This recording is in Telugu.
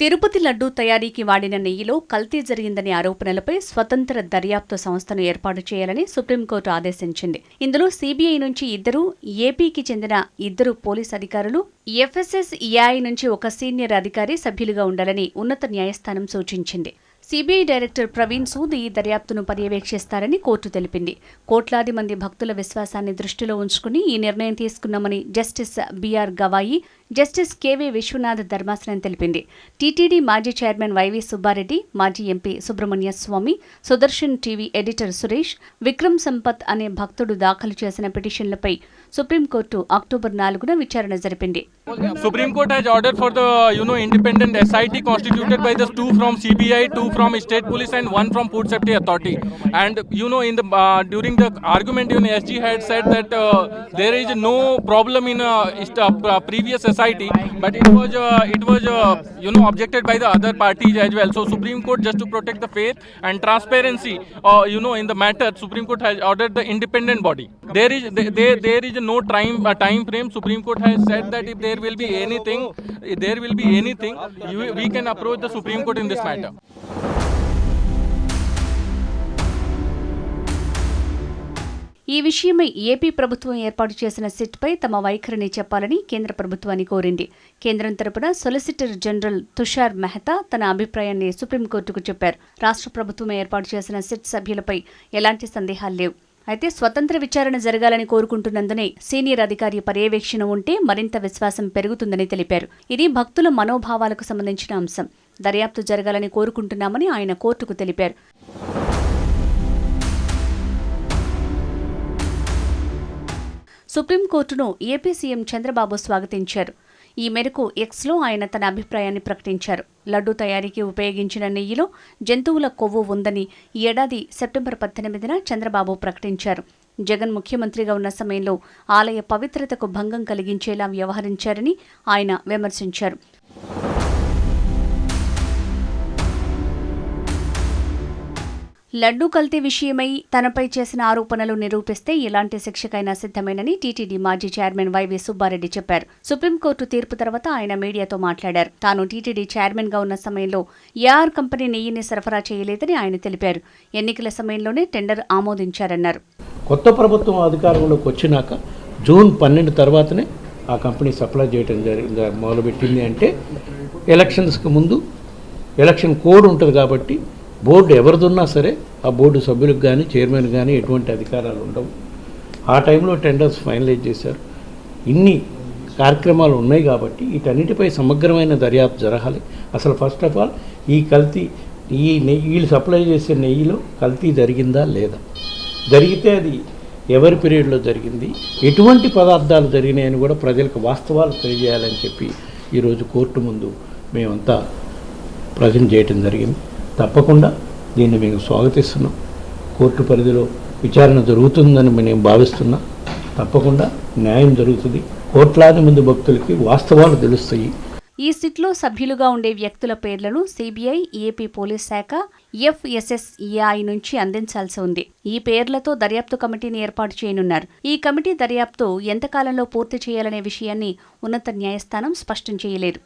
తిరుపతి లడ్డూ తయారీకి వాడిన నెయ్యిలో కల్తీ జరిగిందనే ఆరోపణలపై స్వతంత్ర దర్యాప్తు సంస్థను ఏర్పాటు చేయాలని సుప్రీంకోర్టు ఆదేశించింది. ఇందులో సీబీఐ నుంచి ఇద్దరు ఏపీకి చెందిన ఇద్దరు పోలీస్ అధికారులు ఎఫ్ఎస్ఎస్ ఏఐ నుంచి ఒక సీనియర్ అధికారి సభ్యులుగా ఉండాలని ఉన్నత న్యాయస్థానం సూచించింది. సిబిఐ డైరెక్టర్ ప్రవీణ్ సూద్ ఈ దర్యాప్తును పర్యవేక్షిస్తారని కోర్టు తెలిపింది. కోట్లాది మంది భక్తుల విశ్వాసాన్ని దృష్టిలో ఉంచుకుని ఈ నిర్ణయం తీసుకున్నామని justice BR Gavai justice KV Viswanath ధర్మాసనం తెలిపింది టీటీడీ మాజీ చైర్మన్ వైవి సుబ్బారెడ్డి మాజీ MP Subramanya Swamy Sudarshan TV editor Suresh Vikram Sampath అనే భక్తుడు దాఖలు చేసిన పిటిషన్లపై సుప్రీంకోర్టు అక్టోబర్ నాలుగున విచారణ జరిపింది Supreme Court has ordered for the you know independent SIT constituted by the two from CBI, two from State Police, and one from Food Safety Authority. And you know in the uh, during the argument, you know SG had said that uh, there SIT, but it was uh, it was uh, you know objected by the other parties as well. So Supreme Court just to protect the faith and transparency, uh, you know in the matter, Supreme Court has ordered the independent body. There is there there, is no time uh, time frame. Supreme Court has said that if there will be anything, there will be anything, you, we can approach the Supreme Court in this matter. ఈ విషయమై ఏపీ ప్రభుత్వం ఏర్పాటు చేసిన సిట్పై తమ వైఖరిని చెప్పాలని కేంద్ర ప్రభుత్వాన్ని కోరింది. కేంద్రం తరపున సొలిసిటర్ జనరల్ తుషార్ మెహతా తన అభిప్రాయాన్ని సుప్రీంకోర్టుకు చెప్పారు. రాష్ట్ర ప్రభుత్వం ఏర్పాటు చేసిన సిట్ సభ్యులపై ఎలాంటి సందేహాలు లేవు. అయితే స్వతంత్ర విచారణ జరగాలని కోరుకుంటున్నందునే సీనియర్ అధికారి పర్యవేక్షణ ఉంటే మరింత విశ్వాసం పెరుగుతుందని తెలిపారు. ఇది భక్తుల మనోభావాలకు సంబంధించిన అంశం. దర్యాప్తు జరగాలని కోరుకుంటున్నామని ఆయన కోర్టుకు తెలిపారు. సుప్రీంకోర్టును ఏపీ సీఎం చంద్రబాబు స్వాగతించారు. ఈ మేరకు ఎక్స్లో ఆయన తన అభిప్రాయాన్ని ప్రకటించారు. లడ్డు తయారీకి ఉపయోగించిన నెయ్యిలో జంతువుల కొవ్వు ఉందని ఈ ఏడాది సెప్టెంబర్ పద్దెనిమిదిన చంద్రబాబు ప్రకటించారు. జగన్ ముఖ్యమంత్రిగా ఉన్న సమయంలో ఆలయ పవిత్రతకు భంగం కలిగించేలా వ్యవహరించారని ఆయన విమర్శించారు. లడ్డూ కల్తీ విషయమై తనపై చేసిన ఆరోపణలు నిరూపిస్తే ఎలాంటి శిక్షకైనా సిద్ధమేనని టీటీడీ మాజీ చైర్మన్ వైవి సుబ్బారెడ్డి చెప్పారు. సుప్రీంకోర్టు తీర్పు తర్వాత ఆయన మీడియాతో మాట్లాడారు. తాను టీటీడీ చైర్మన్గా ఉన్న సమయంలో ఏఆర్ కంపెనీ నెయ్యిని సరఫరా చేయలేదని ఆయన తెలిపారు. ఎన్నికల సమయంలోనే టెండర్ ఆమోదించారన్నారు. కొత్త ప్రభుత్వం అధికారంలోకి వచ్చినాక జూన్ పన్నెండు తర్వాతనే ఆ కంపెనీ సప్లై చేయడం జరిగింది మొదలుపెట్టింది అంటే ఎలక్షన్స్కి ముందు ఎలక్షన్ కోడ్ ఉంటుంది కాబట్టి బోర్డు ఎవరిదున్నా సరే ఆ బోర్డు సభ్యులకు కానీ చైర్మన్ కానీ ఎటువంటి అధికారాలు ఉండవు. ఆ టైంలో టెండర్స్ ఫైనలైజ్ చేశారు. ఇన్ని కార్యక్రమాలు ఉన్నాయి కాబట్టి వీటన్నిటిపై సమగ్రమైన దర్యాప్తు జరగాలి. అసలు ఫస్ట్ ఆఫ్ ఆల్ ఈ కల్తీ ఈ నెయ్యి వీళ్ళు సప్లై చేసే నెయ్యిలో కల్తీ జరిగిందా లేదా? జరిగితే అది ఎవరి పీరియడ్లో జరిగింది? ఎటువంటి పదార్థాలు జరిగినాయని కూడా ప్రజలకు వాస్తవాలు తెలియజేయాలని చెప్పి ఈరోజు కోర్టు ముందు మేమంతా ప్రజెంట్ చేయటం జరిగింది. తప్పకుండా దీన్ని మేము స్వాగతిస్తున్నాం. కోర్టు పరిధిలో విచారణ జరుగుతుందని మేము భావిస్తున్నాం. తప్పకుండా న్యాయం జరుగుతుంది. కోట్లాది మంది భక్తులకి వాస్తవాలు తెలుస్తాయి. ఈ సిట్లో సభ్యులుగా ఉండే వ్యక్తుల పేర్లను సిబిఐ ఏపీ పోలీస్ శాఖ ఎఫ్ఎస్ఎస్ఏఐ నుంచి అందించాల్సి ఉంది. ఈ పేర్లతో దర్యాప్తు కమిటీని ఏర్పాటు చేయనున్నారు. ఈ కమిటీ దర్యాప్తు ఎంతకాలంలో పూర్తి చేయాలనే విషయాన్ని ఉన్నత న్యాయస్థానం స్పష్టం చేయలేదు.